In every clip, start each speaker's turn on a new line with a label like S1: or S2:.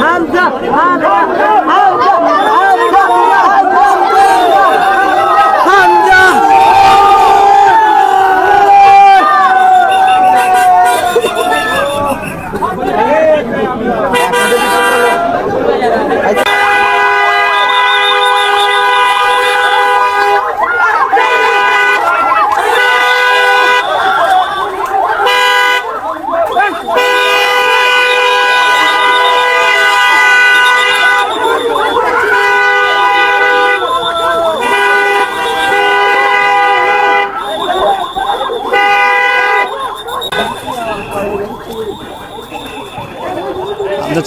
S1: হামজা হামজা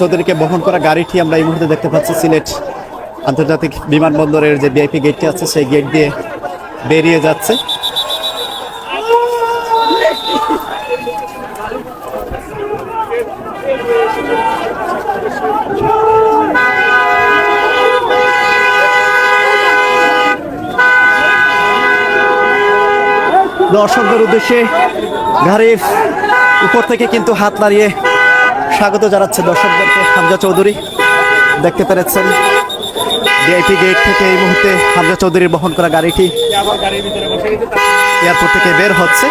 S1: চৌধুরীকে বহন করা গাড়িটি আমরা এই মুহূর্তে দেখতে পাচ্ছি সিলেট আন্তর্জাতিক বিমানবন্দরের যে ভিআইপি গেটটি আছে, সেই গেট দিয়ে বেরিয়ে যাচ্ছে। দর্শকদের উদ্দেশ্যে গাড়ির উপর থেকে কিন্তু হাত নাড়িয়ে স্বাগত জানাচ্ছে দর্শকদেরকে। হামজা চৌধুরী দেখতে পেরেছেন। ভিআইপি গেট থেকে এই মুহূর্তে হামজা চৌধুরীর বহন করা গাড়িটি এয়ারপোর্ট থেকে বের হচ্ছে।